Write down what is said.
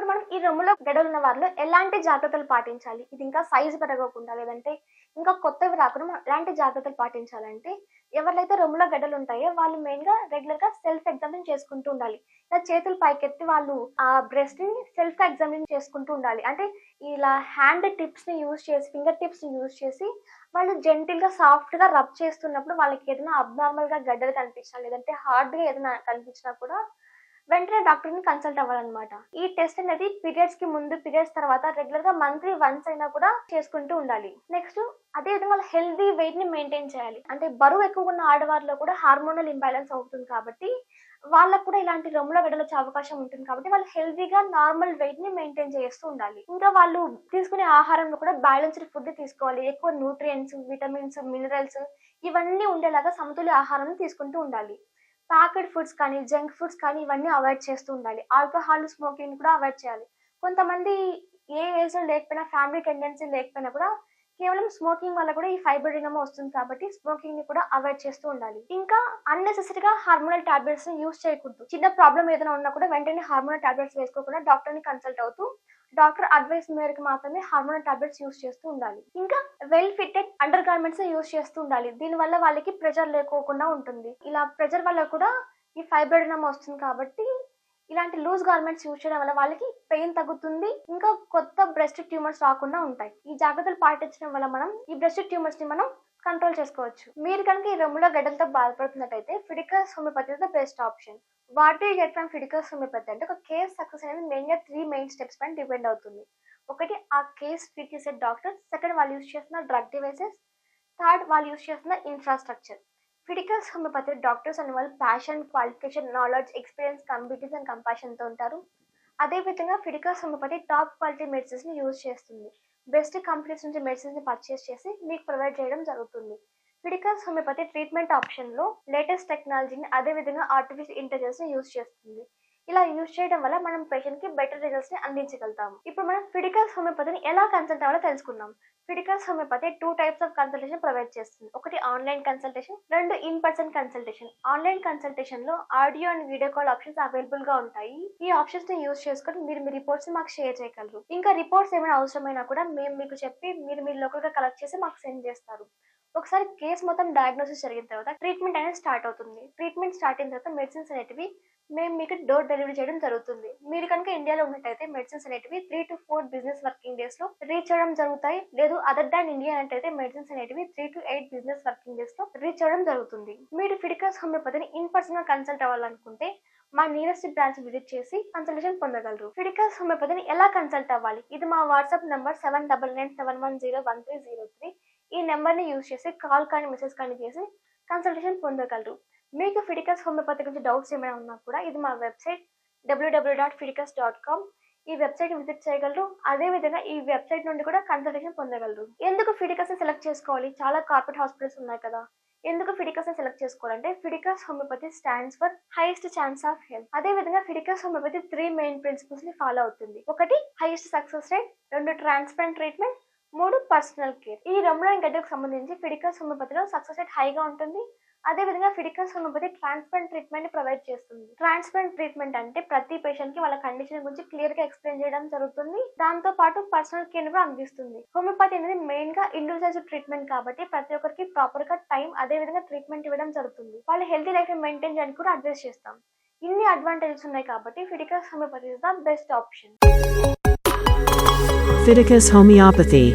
ఇప్పుడు మనం ఈ రొమ్ములో గడలు ఉన్న వారిలో ఎలాంటి జాగ్రత్తలు పాటించాలి? ఇది ఇంకా సైజు పెరగకుండా లేదంటే ఇంకా కొత్తవి రాకుండా మనం ఎలాంటి జాగ్రత్తలు పాటించాలంటే ఎవరైతే రొమ్ములో గడ్డలు ఉంటాయో వాళ్ళు మెయిన్గా రెగ్యులర్గా సెల్ఫ్ ఎగ్జామిన్ చేసుకుంటూ ఉండాలి. ఇలా చేతులు పైకెత్తి వాళ్ళు ఆ బ్రెస్ట్ని సెల్ఫ్ ఎగ్జామిన్ చేసుకుంటూ ఉండాలి. అంటే ఇలా హ్యాండ్ టిప్స్ని యూజ్ చేసి ఫింగర్ టిప్స్ని యూజ్ చేసి వాళ్ళు జెంటిల్గా సాఫ్ట్గా రబ్ చేస్తున్నప్పుడు వాళ్ళకి ఏదైనా అబ్నార్మల్గా గడ్డలు కనిపించినా లేదంటే హార్డ్గా ఏదైనా కనిపించినా కూడా వెంటనే డాక్టర్ని కన్సల్ట్ అవ్వాలన్నమాట. ఈ టెస్ట్ అనేది పీరియడ్స్కి ముందు పీరియడ్స్ తర్వాత రెగ్యులర్గా మంత్లీ వన్స్ అయినా కూడా చేసుకుంటూ ఉండాలి. నెక్స్ట్ అదే విధంగా వాళ్ళ హెల్దీ వెయిట్ని మెయింటైన్ చేయాలి. అంటే బరువు ఎక్కువ ఉన్న ఆడవారిలో కూడా హార్మోనల్ ఇంబ్యాలెన్స్ అవుతుంది కాబట్టి వాళ్ళకు కూడా ఇలాంటి రొమ్ముల గడ్డలు వచ్చే అవకాశం ఉంటుంది కాబట్టి వాళ్ళు హెల్దీగా నార్మల్ వెయిట్ని మెయింటైన్ చేస్తూ ఉండాలి. ఇంకా వాళ్ళు తీసుకునే ఆహారంలో కూడా బ్యాలెన్స్డ్ ఫుడ్ తీసుకోవాలి. ఎక్కువ న్యూట్రియంట్స్ విటమిన్స్ మినరల్స్ ఇవన్నీ ఉండేలాగా సమతుల్య ఆహారం తీసుకుంటూ ఉండాలి. ప్యాకెడ్ ఫుడ్స్ కానీ జంక్ ఫుడ్స్ కానీ ఇవన్నీ అవాయిడ్ చేస్తూ ఉండాలి. ఆల్కహాల్ స్మోకింగ్ కూడా అవాయిడ్ చేయాలి. కొంతమంది ఏ ఏజ్లో లేకపోయినా ఫ్యామిలీ టెండెన్సీ లేకపోయినా కూడా కేవలం స్మోకింగ్ వల్ల కూడా ఈ ఫైబర్ రింగమ వస్తుంది కాబట్టి స్మోకింగ్ని కూడా అవాయిడ్ చేస్తూ ఉండాలి. ఇంకా అన్నెసెసరీగా హార్మోనల్ టాబ్లెట్స్ని యూస్ చేయకూడదు. చిన్న ప్రాబ్లం ఏదైనా ఉన్నా కూడా వెంటనే హార్మోనల్ టాబ్లెట్స్ వేసుకోకుండా డాక్టర్ని కన్సల్ట్ అవుతూ డాక్టర్ అడ్వైస్ మేరకు మాత్రమే హార్మోన్ టాబ్లెట్స్ యూస్ చేస్తూ ఉండాలి. ఇంకా well fitted under garments use చేస్తూ ఉండాలి. దీని వల్ల వాళ్ళకి ప్రెషర్ లేకోకుండా ఉంటుంది. ఇలా ప్రెషర్ వల్ల కూడా ఈ ఫైబ్రోడినమ్ వస్తుంది కాబట్టి ఇలాంటి లూజ్ గార్మెంట్స్ యూజ్ చేయడం వల్ల వాళ్ళకి పెయిన్ తగ్గుతుంది. ఇంకా కొత్త బ్రెస్ట్ ట్యూమర్స్ రాకుండా ఉంటాయి. ఈ జాగ్రత్తలు పాటించడం వల్ల మనం ఈ బ్రెస్ట్ ట్యూమర్స్ని మనం కంట్రోల్ చేసుకోవచ్చు. మీరు కనుక ఈ రొమ్ములో గడ్డలతో బాధపడుతున్నట్టయితే Fiticus homeopathy best option. What you get from Fiticus homeopathy అంటే ఒక కేస్ సక్సెస్ అనేది మెయిన్గా త్రీ మెయిన్ స్టెప్స్ పైన డిపెండ్ అవుతుంది. ఒకటి ఆ కేస్ ట్రీట్ చేసే డాక్టర్ సెకండ్ వాళ్ళు యూస్ చేస్తున్న డ్రగ్ డివైసెస్ థర్డ్ వాళ్ళు యూస్ చేస్తున్న ఇన్ఫ్రాస్ట్రక్చర్ ఫిడికల్స్ హోమియోపతి డాక్టర్స్ అనే వాళ్ళు passion qualification knowledge experience computers and కంపాషన్తో ఉంటారు. అదేవిధంగా ఫిడికల్స్ హోమియోపతి టాప్ క్వాలిటీ మెడిసిన్స్ని యూజ్ చేస్తుంది. బెస్ట్ కంపెనీస్ నుంచి మెడిసిన్స్ని పర్చేస్ చేసి మీకు ప్రొవైడ్ చేయడం జరుగుతుంది. ఫిడికల్స్ హోమియోపతి ట్రీట్మెంట్ ఆప్షన్లో లేటెస్ట్ టెక్నాలజీని అదేవిధంగా ఆర్టిఫిషియల్ ఇంటెలిజెన్స్ని యూజ్ చేస్తుంది. ఇలా యూజ్ చేయడం వల్ల మనం పేషెంట్కి బెటర్ రిజల్ట్స్ని అందించగలుగుతాము ఇప్పుడు మనం ఫిడికల్స్ హోమియోపతిని ఎలా కన్సల్ట్ అవ్వాలో తెలుసుకుందాం. Fiticus homeopathy two types of consultation provide చేస్తుంది. ఒకటి ఆన్లైన్ కన్సల్టేషన్ రెండు in person consultation. Online కన్సల్టేషన్లో audio and video call options అవైలబుల్గా ఉంటాయి. ఈ ఆప్షన్స్ని యూజ్ చేసుకొని మీరు మీ రిపోర్ట్స్ మాకు షేర్ చేయగలరు. ఇంకా రిపోర్ట్స్ ఏమైనా అవసరమైనా కూడా మేము మీకు చెప్పి మీరు మీరు లోకల్గా కలెక్ట్ చేసి మాకు సెండ్ చేస్తారు. ఒకసారి కేసు మొత్తం డయాగ్నోసిస్ జరిగిన తర్వాత ట్రీట్మెంట్ అనేది స్టార్ట్ అవుతుంది. ట్రీట్మెంట్ స్టార్ట్ అయిన తర్వాత మెడిసిన్స్ అనేటివి మేము మీకు డోర్ డెలివరీ చేయడం జరుగుతుంది. మీరు కనుక ఇండియాలో ఉన్నట్టయితే మెడిసిన్స్ అనేటివి three to four business working డేస్లో రీచ్ అవ్వడం జరుగుతాయి. లేదు అదర్ దాన్ ఇండియా అంటే మెడిసిన్స్ అనేటివి three to eight business working డేస్లో రీచ్ అవ్వడం జరుగుతుంది. మీరు ఫిడికస్ హోమియోపతిని ఇన్ పర్సన్గా కన్సల్ట్ అవ్వాలనుకుంటే మా నియరెస్ట్ బ్రాంచ్ విజిట్ చేసి కన్సల్టేషన్ పొందగలరు. ఫిడికల్స్ హోమియోపతిని ఎలా కన్సల్ట్ అవ్వాలి? ఇది మా WhatsApp number seven double nine seven one zero one three zero three ఈ నెంబర్ని యూజ్ చేసి కాల్ కానీ మెసేజ్ కానీ చేసి కన్సల్టేషన్ పొందగలరు. మీకు ఫిడికస్ హోమియోపతి గురించి డౌట్స్ ఏమైనా ఉన్నా కూడా ఇది మా website WW dot Fiticus dot com ఈ వెబ్సైట్ విజిట్ చేయగలరు. అదే విధంగా ఈ వెబ్సైట్ నుండి కూడా కన్సల్టేషన్ పొందగలరు. ఎందుకు ఫిడికస్ సెలెక్ట్ చేసుకోవాలి? చాలా కార్పొరేట్ హాస్పిటల్స్ ఉన్నాయి కదా. ఎందుకు ఫిడికస్ సెలెక్ట్ చేసుకోవాలంటే Fiticus homeopathy stands for highest chance of health అదే విధంగా ఫిడికస్ హోమియోపతి త్రీ మెయిన్ ప్రిన్సిపల్స్ని ఫాలో అవుతుంది. ఒకటి హైయెస్ట్ సక్సెస్ రేట్ రెండు ట్రాన్స్పరెంట్ ట్రీట్మెంట్ మూడు పర్సనల్ కేర్ ఈ రొమ్ములైన గడ్డకు సంబంధించి ఫిడికల్స్ హోమియోపతిలో సక్సెస్ రేట్ హైగా ఉంటుంది. అదే విధంగా Fiticus homeopathy transplant treatment provide చేస్తుంది. ట్రాన్స్ప్లాంట్ ట్రీట్మెంట్ అంటే ప్రతి పేషెంట్కి వాళ్ళ కండిషన్ గురించి క్లియర్గా ఎక్స్ప్లెయిన్ చేయడం జరుగుతుంది. దాంతో పాటు పర్సనల్ కేర్ కూడా అందిస్తుంది. హోమియోపతి అనేది మెయిన్గా ఇండివిజువల్స్ ట్రీట్మెంట్ కాబట్టి ప్రతి ఒక్కరికి ప్రాపర్గా టైం అదే విధంగా ట్రీట్మెంట్ ఇవ్వడం జరుగుతుంది. వాళ్ళ హెల్తీ లైఫ్ మెయింటైన్ చేయడానికి కూడా అడ్వైస్ చేస్తాం. ఇన్ని అడ్వాంటేజెస్ ఉన్నాయి కాబట్టి Fiticus homeopathy is the best option Fiticus Homeopathy